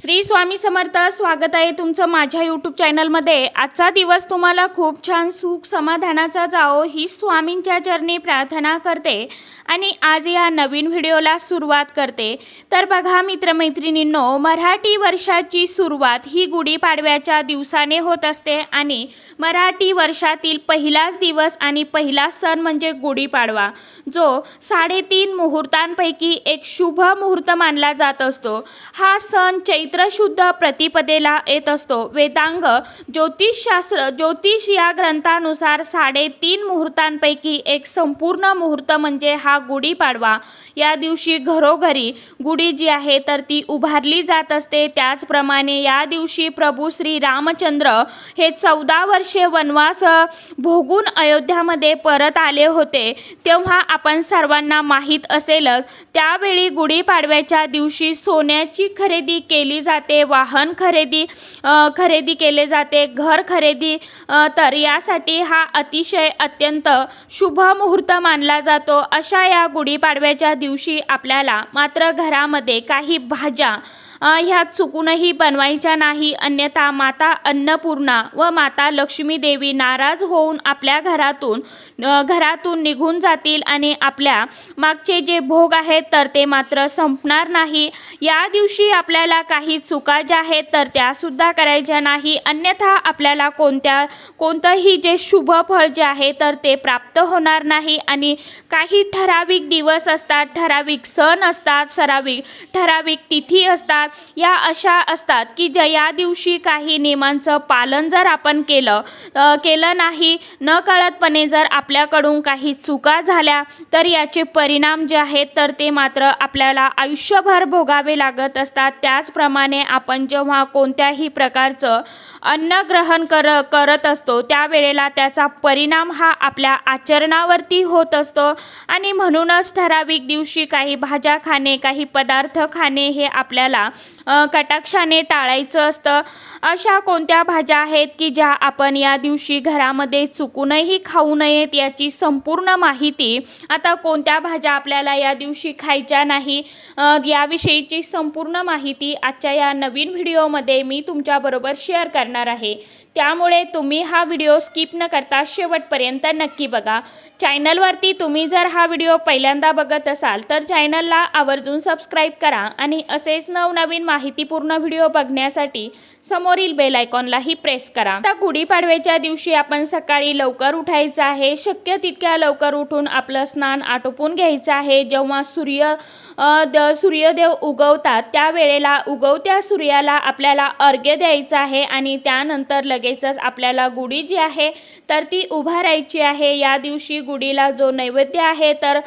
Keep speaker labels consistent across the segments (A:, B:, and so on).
A: श्री स्वामी समर्थ स्वागत आहे तुमचं माझ्या यूट्यूब चॅनलमध्ये आजचा दिवस तुम्हाला खूप छान सुख समाधानाचा जाओ ही स्वामींच्या चरणी प्रार्थना करते आणि आज या नवीन व्हिडिओला सुरुवात करते. तर बघा मित्रमैत्रिणींनो मराठी वर्षाची सुरुवात ही गुढीपाडव्याच्या दिवसाने होत असते आणि मराठी वर्षातील पहिलाच दिवस आणि पहिला सण म्हणजे गुढीपाडवा जो साडेतीन मुहूर्तांपैकी एक शुभ मुहूर्त मानला जात असतो. हा सण चैत्र चैत्रशुद्ध प्रतिपदेला येत असतो. वेदांग ज्योतिषशास्त्र ज्योतिष या ग्रंथानुसार साडेतीन मुहूर्तांपैकी एक संपूर्ण मुहूर्त म्हणजे हा गुढीपाडवा या दिवशी घरोघरी गुढी जी आहे तर ती उभारली जात असते. त्याचप्रमाणे या दिवशी प्रभू श्री रामचंद्र हे चौदा वर्षे वनवास भोगून अयोध्यामध्ये परत आले होते. तेव्हा आपण सर्वांना माहीत असेलच त्यावेळी गुढीपाडव्याच्या दिवशी सोन्याची खरेदी केली जाते वाहन खरेदी खरेदी केले जाते घर खरेदी तर यासाठी हा अतिशय अत्यंत शुभ मुहूर्त मानला जातो. अशा या गुढीपाडव्याच्या दिवशी आपल्याला मात्र घरामध्ये काही भाज्या ह्या चुकूनही बनवायच्या नाही. अन्यथा माता अन्नपूर्णा व माता लक्ष्मी देवी नाराज होऊन आपल्या घरातून घरातून निघून जातील आणि आपल्या मागचे जे भोग आहेत तर ते मात्र संपणार नाही. या दिवशी आपल्याला काही चुका ज्या आहेत तर त्यासुद्धा करायच्या नाही. अन्यथा आपल्याला कोणत्या कोणतंही जे शुभ फळ जे आहे तर ते प्राप्त होणार नाही. आणि काही ठराविक दिवस असतात ठराविक सण असतात ठराविक ठराविक तिथी असतात या अशा असतात की ज्या या दिवशी काही नियमांचं पालन जर आपण केलं केलं नाही न कळतपणे जर आपल्याकडून काही चुका झाल्या तर याचे परिणाम जे आहेत तर ते मात्र आपल्याला आयुष्यभर भोगावे लागत असतात. त्याचप्रमाणे आपण जेव्हा कोणत्याही प्रकारचं अन्न ग्रहण कर करत असतो त्यावेळेला त्याचा परिणाम हा आपल्या आचरणावरती होत असतो. आणि म्हणूनच ठराविक दिवशी काही भाज्या खाणे काही पदार्थ खाणे हे आपल्याला कटाक्षाने टाळायचं असतं. अशा कोणत्या भाज्या आहेत की ज्या आपण या दिवशी घरामध्ये चुकूनही खाऊ नयेत याची संपूर्ण माहिती आता कोणत्या भाज्या आपल्याला या दिवशी खायच्या नाही याविषयीची संपूर्ण माहिती आजच्या या नवीन व्हिडिओमध्ये मी तुमच्याबरोबर शेअर करणार आहे. त्यामुळे तुम्ही हा व्हिडिओ स्किप न करता शेवटपर्यंत नक्की बघा. चॅनलवरती तुम्ही जर हा व्हिडिओ पहिल्यांदा बघत असाल तर चॅनलला आवर्जून सबस्क्राईब करा आणि असेच नवनवीन माहितीपूर्ण व्हिडिओ बघण्यासाठी समोरील बेल आयकॉनलाही प्रेस करा. आता गुढीपाडव्याच्या दिवशी आपण सकाळी लवकर उठायचं आहे. शक्य तितक्या लवकर उठून आपलं स्नान आटोपून घ्यायचं आहे. जेव्हा सूर्य द सूर्यदेव उगवतात त्यावेळेला उगवत्या सूर्याला आपल्याला अर्घ्य द्यायचं आहे आणि त्यानंतर लगेचच आपल्याला गुढी जी आहे तर ती उभारायची आहे. या दिवशी गुढीला जो नैवेद्य आहे तर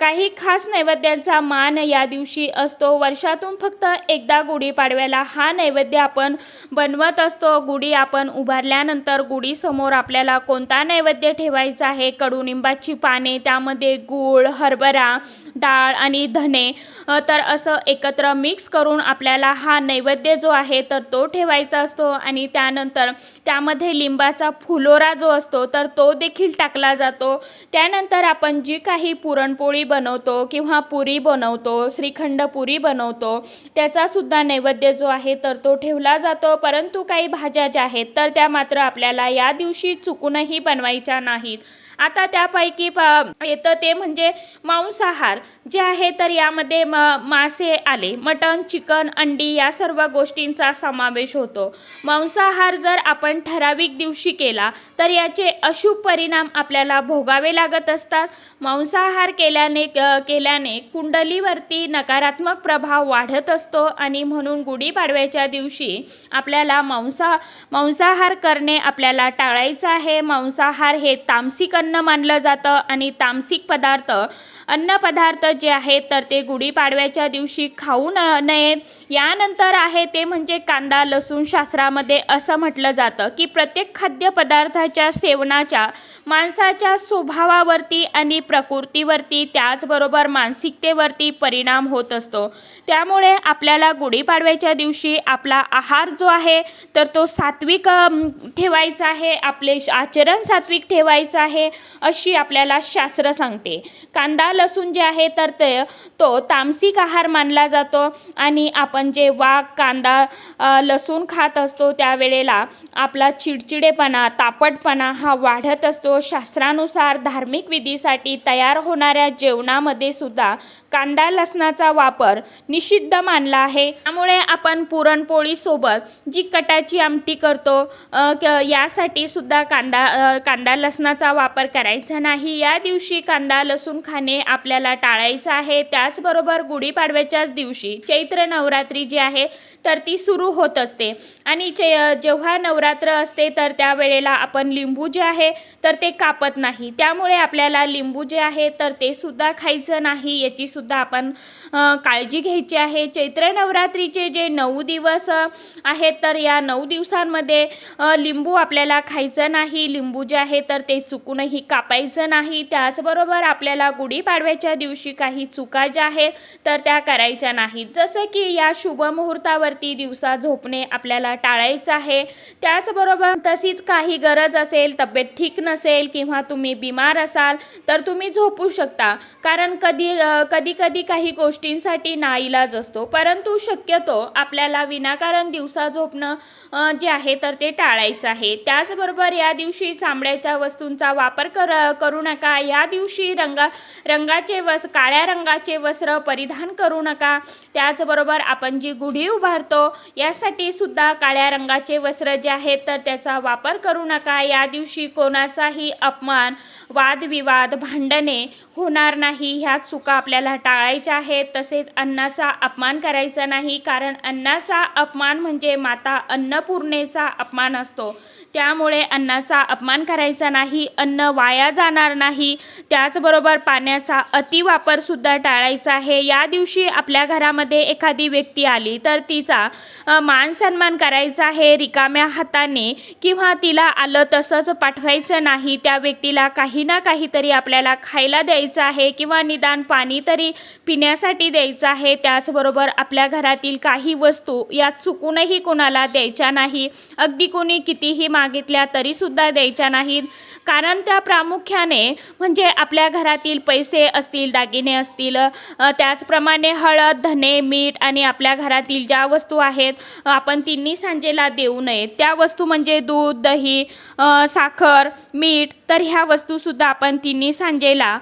A: काही खास नैवेद्यांचा मान या दिवशी असतो. वर्षातून फक्त एकदा गुढीपाडव्याला हा नैवेद्य आपण बनवत असतो. गुढी आपण उभारल्यानंतर गुढीसमोर आपल्याला कोणता नैवेद्य ठेवायचा आहे? कडुनिंबाची पाने त्यामध्ये गूळ हरभरा डाळ आणि धने. तर असं एकत्र मिक्स करून आपल्याला हा नैवेद्य जो आहे तर तो ठेवायचा असतो. आणि त्यानंतर त्यामध्ये लिंबाचा फुलोरा जो असतो तर तो देखील टाकला जातो. त्यानंतर आपण जी काही पुरणपोळी बनवतो किंवा पुरी बनवतो श्रीखंड पुरी बनवतो त्याचा सुद्धा नैवेद्य जो आहे तर तो ठेवला जातो. परंतु काही भाज्या ज्या आहेत तर त्या मात्र आपल्याला या दिवशी चुकूनही बनवायच्या नाहीत. आता त्यापैकी प येतं ते म्हणजे मांसाहार जे आहे तर यामध्ये म मासे आले मटण चिकन अंडी या सर्व गोष्टींचा समावेश होतो. मांसाहार जर आपण ठराविक दिवशी केला तर याचे अशुभ परिणाम आपल्याला भोगावे लागत असतात. मांसाहार केल्याने केल्याने कुंडलीवरती नकारात्मक प्रभाव वाढत असतो. आणि म्हणून गुढीपाडव्याच्या दिवशी आपल्याला मांसा मांसाहार करणे आपल्याला टाळायचं आहे. मांसाहार हे तामसिक अन्न मानलं जातं आणि तामसिक पदार्थ अन्नपदार्थ जे आहेत तर ते गुढीपाडव्याच्या दिवशी खाऊ न नयेत यानंतर आहे ते म्हणजे कांदा लसूण शास्त्रामध्ये असं म्हटलं जातं की प्रत्येक खाद्यपदार्थाच्या सेवनाच्या माणसाच्या स्वभावावरती आणि प्रकृतीवरती त्याचबरोबर मानसिकतेवरती परिणाम होत असतो. त्यामुळे आपल्या आपल्याला गुढीपाडव्याच्या दिवशी आपला आहार जो आहे तर तो सात्विक ठेवायचा आहे आपले श- आचरण सात्विक ठेवायचं आहे अशी आपल्याला शास्त्र सांगते. कांदा लसूण जे आहे तर ते तो तामसिक आहार मानला जातो आणि आपण जे वाघ कांदा लसूण खात असतो त्यावेळेला आपला चिडचिडेपणा तापटपणा हा वाढत असतो. शास्त्रानुसार धार्मिक विधीसाठी तयार होणाऱ्या जेवणामध्ये सुद्धा कांदा लसणाचा वापर निषिद्ध मानला आहे. त्यामुळे आपण पुरणपोळीसोबत जी कटाची आमटी करतो क- यासाठी सुद्धा कांदा कांदा लसणाचा वापर करायचा नाही. या दिवशी कांदा लसूण खाणे आपल्याला टाळायचं आहे. त्याचबरोबर गुढीपाडव्याच्याच दिवशी चैत्र नवरात्री जी आहे तर ती सुरू होत असते. आणि चे जेव्हा नवरात्र असते तर त्यावेळेला आपण लिंबू जे आहे तर ते कापत नाही. त्यामुळे आपल्याला लिंबू जे आहे तर ते सुद्धा खायचं नाही. याची सुद्धा आपण काळजी घ्यायची आहे. चैत्र नवरात्रीचे जे नऊ दिवस आहेत तर या नऊ दिवसांमध्ये लिंबू आपल्याला खायचं नाही. लिंबू जे आहे तर ते चुकूनही कापायचं नाही. त्याचबरोबर आपल्याला गुढीपाडव्याच्या दिवशी काही चुका ज्या आहेत तर त्या करायच्या नाहीत. जसं की या शुभ मुहूर्तावरती दिवसा झोपणे आपल्याला टाळायचं आहे. त्याचबरोबर तशीच काही गरज असेल तब्येत ठीक नसेल किंवा तुम्ही बिमार असाल तर तुम्ही झोपू शकता. कारण कधी कधी कधी काही गोष्टींसाठी नाईलाज असतो. परंतु शक्यतो आपल्याला विनाकारण दिवसा झोपणं जे आहे तर ते टाळायचं आहे. त्याचबरोबर या दिवशी चामड्याच्या वस्तूंचा वापर कर करू नका. या दिवशी रंगा रंगाचे वस काळ्या रंगाचे वस्त्र परिधान करू नका. त्याचबरोबर आपण जी गुढी उभारतो यासाठी सुद्धा काळ्या रंगाचे वस्त्र जे आहेत तर त्याचा वापर करू नका. या दिवशी कोणाचाही अपमान वादविवाद भांडणे होणार नाही. ह्या चुका आपल्याला टाळायच्या आहेत. तसेच अन्नाचा अपमान करायचा नाही कारण अन्नाचा अपमान म्हणजे माता अन्नपूर्णेचा अपमान असतो. त्यामुळे अन्नाचा अपमान करायचा नाही अन्न वाया जाणार नाही. त्याचबरोबर पाण्याचा अतिवापरसुद्धा टाळायचा आहे. या दिवशी आपल्या घरामध्ये एखादी व्यक्ती आली तर तिचा मान सन्मान करायचा आहे. रिकाम्या हाताने किंवा तिला आलं तसंच पाठवायचं नाही. त्या व्यक्तीला काही ना काहीतरी आपल्याला खायला द्यायचं आहे किंवा निदान पाणी तरी पिण्यासाठी द्यायचं आहे. त्याचबरोबर आपल्या आपल्या घरातील काही वस्तू या चुकूनही कोणाला द्यायच्या नाही. अगदी कोणी कितीही मागितल्या तरीसुद्धा द्यायच्या नाहीत. कारण त्या प्रामुख्याने म्हणजे आपल्या घरातील पैसे असतील दागिने असतील त्याचप्रमाणे हळद धने मीठ आणि आपल्या घरातील ज्या वस्तू आहेत आपण तिन्ही सांजेला देऊ नये. त्या वस्तू म्हणजे दूध दही साखर मीठ तर ह्या वस्तूसुद्धा आपण तिन्ही सांजेला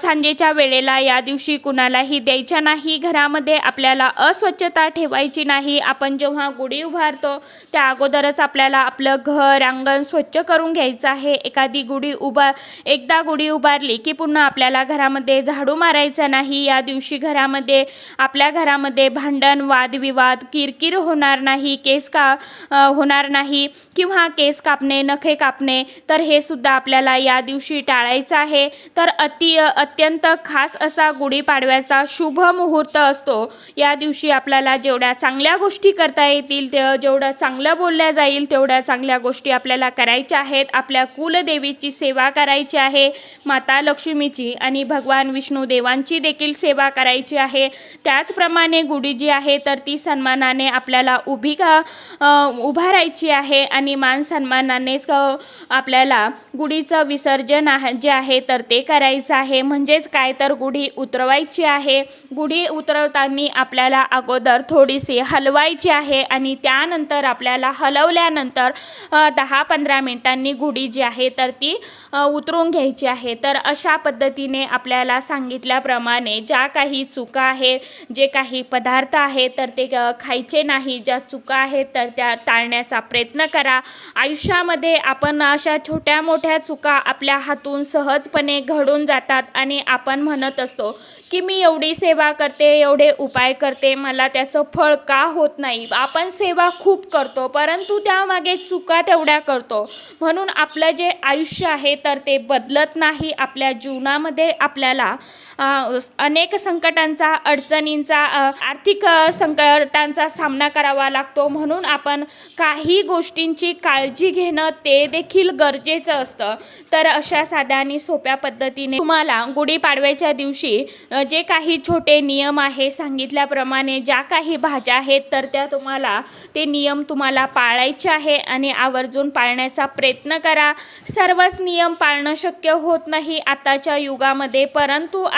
A: सांजेच्या वेळेला या दिवशी कुणालाही द्यायच्या नाही. घरामध्ये आपल्याला अस्वच्छता ठेवायची नाही. आपण जेव्हा गुढी उभारतो त्या अगोदरच आपल्याला आपलं घर अंगण स्वच्छ करून घ्यायचं आहे. एखादी गुढी उभा एकदा गुढी उभारली की पुन्हा आपल्याला घरामध्ये झाडू मारायचा नाही. या दिवशी घरामध्ये आपल्या घरामध्ये भांडण वादविवाद किरकिर होणार नाही केस का होणार नाही. किंवा केस कापणे नखे कापणे तर हे सुद्धा आपल्या आपल्याला या दिवशी टाळायचं आहे. तर अति अत्यंत खास असा गुढीपाडव्याचा शुभ मुहूर्त असतो. या दिवशी आपल्याला जेवढ्या चांगल्या गोष्टी करता येतील ते जेवढं चांगलं बोलल्या जाईल तेवढ्या चांगल्या गोष्टी आपल्याला करायच्या आहेत. आपल्या कुलदेवीची सेवा करायची आहे माता लक्ष्मीची आणि भगवान विष्णू देवांची देखील सेवा करायची आहे. त्याचप्रमाणे गुढी जी आहे तर ती सन्मानाने आपल्याला उभी का उभारायची आहे आणि मान सन्मानानेच आपल्याला गुढी गुढीचं विसर्जन आहे जे आहे तर ते करायचं आहे. म्हणजेच काय? तर गुढी उतरवायची आहे. गुढी उतरवताना आपल्याला अगोदर थोडीशी हलवायची आहे आणि त्यानंतर आपल्याला हलवल्यानंतर दहा पंधरा मिनिटांनी गुढी जी आहे तर ती उतरून घ्यायची आहे. तर अशा पद्धतीने आपल्याला सांगितल्याप्रमाणे ज्या काही चुका आहेत जे काही पदार्थ आहेत तर ते खायचे नाही. ज्या चुका आहेत तर त्या टाळण्याचा प्रयत्न करा. आयुष्यामध्ये आपण अशा छोट्या मोठ्या चुका आपल्या हातून सहजपणे घडून जातात आणि आपण म्हणत असतो की मी एवढी सेवा करते एवढे उपाय करते मला त्याचं फळ का होत नाही? आपण सेवा खूप करतो परंतु त्यामागे चुका तेवढ्या करतो. म्हणून आपलं जे आयुष्य आहे तर ते बदलत नाही आपल्या जीवनामध्ये आपल्याला. अनेक संकटांचा अडचणींचा आर्थिक संकटांचा सामना करावा लागतो. म्हणून आपण काही गोष्टींची काळजी घेणं ते देखील गरजेचं असतं. तर अशा साध्या आणि सोप्या पद्धतीने तुम्हाला गुढीपाडव्याच्या दिवशी जे काही छोटे नियम आहे सांगितल्याप्रमाणे ज्या काही भाज्या आहेत तर त्या तुम्हाला ते नियम तुम्हाला पाळायचे आहे आणि आवर्जून पाळण्याचा प्रयत्न करा. सर्वच नियम पाळणं शक्य होत नाही आताच्या युगामध्ये परंतु